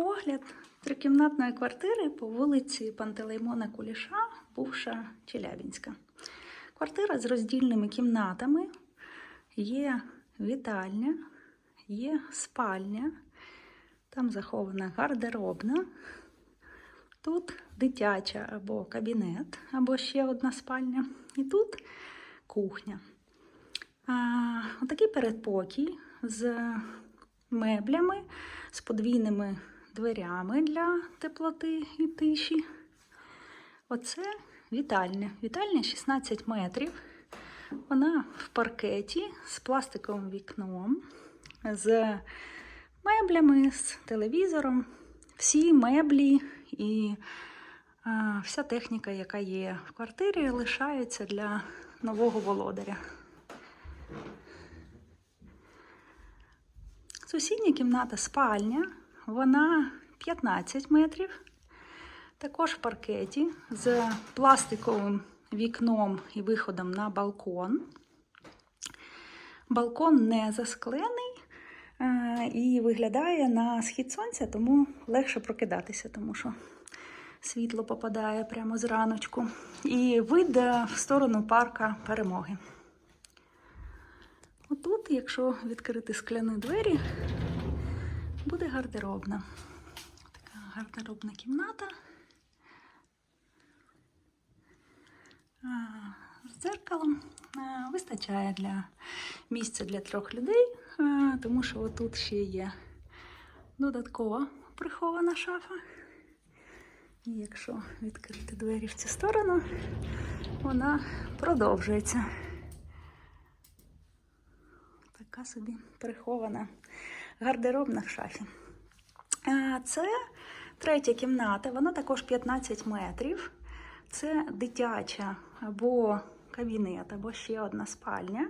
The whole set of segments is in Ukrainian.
Огляд трикімнатної квартири по вулиці Пантелеймона Куліша, бувша Челябінська. Квартира з роздільними кімнатами. Є вітальня, є спальня, там захована гардеробна. Тут дитяча або кабінет, або ще одна спальня. І тут кухня. А, отакий передпокій з меблями, з подвійними дверями для теплоти і тиші. Оце вітальня. Вітальня 16 метрів. Вона в паркеті з пластиковим вікном, з меблями, з телевізором. Всі меблі і а, вся техніка, яка є в квартирі, лишається для нового володаря. Сусідня кімната спальня, вона 15 метрів. Також в паркеті з пластиковим вікном і виходом на балкон. Балкон не засклений е, і виглядає на схід сонця, тому легше прокидатися, тому що світло попадає прямо зраночку. І вид в сторону парка перемоги. Отут, якщо відкрити скляні двері, гардеробна. Така гардеробна кімната. З дзеркалом вистачає для місця для трьох людей, тому що отут ще є додаткова прихована шафа. І якщо відкрити двері в цю сторону, вона продовжується. Така собі прихована гардеробна в шафі. Це третя кімната, вона також 15 метрів. Це дитяча або кабінет, або ще одна спальня.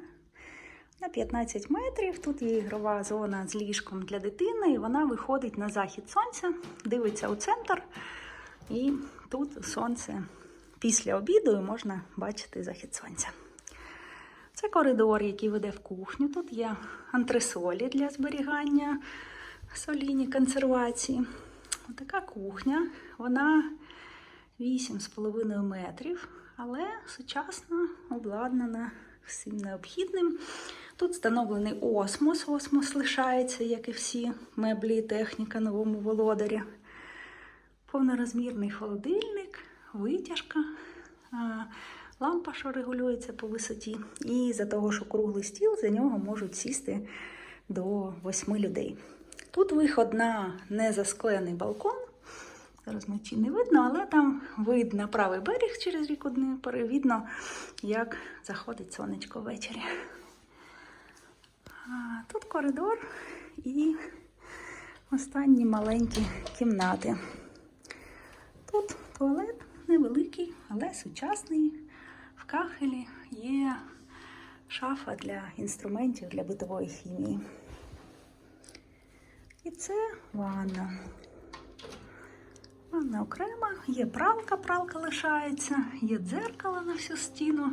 На 15 метрів. Тут є ігрова зона з ліжком для дитини, і вона виходить на захід сонця, дивиться у центр. І тут сонце після обіду і можна бачити захід сонця. Це коридор, який веде в кухню. Тут є антресолі для зберігання соліні консервації. Така кухня, вона 8,5 метрів, але сучасно обладнана всім необхідним. Тут встановлений осмос. Осмос лишається, як і всі меблі і техніка новому володарі. Повнорозмірний холодильник, витяжка. лампа, що регулюється по висоті. І за того, що круглий стіл, за нього можуть сісти до восьми людей. Тут виход на незасклений балкон. Зараз вночі не видно, але там вид на правий берег через ріку Дніпро. Видно, як заходить сонечко ввечері. Тут коридор і останні маленькі кімнати. Тут туалет невеликий, але сучасний. В кахелі є шафа для інструментів для битової хімії. І це ванна. Ванна окрема, є пралка, пралка лишається, є дзеркало на всю стіну,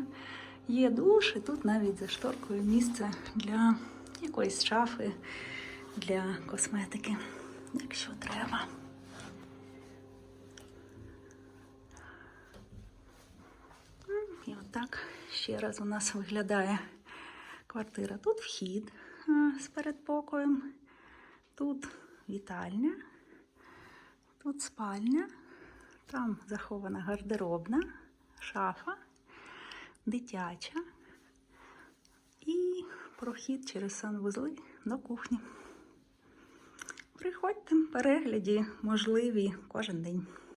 є душ, і тут навіть за шторкою місце для якоїсь шафи для косметики, якщо треба. І отак ще раз у нас виглядає квартира. Тут вхід з передпокоєм, тут вітальня, тут спальня, там захована гардеробна, шафа, дитяча і прохід через санвузли до кухні. Приходьте, перегляді можливі кожен день.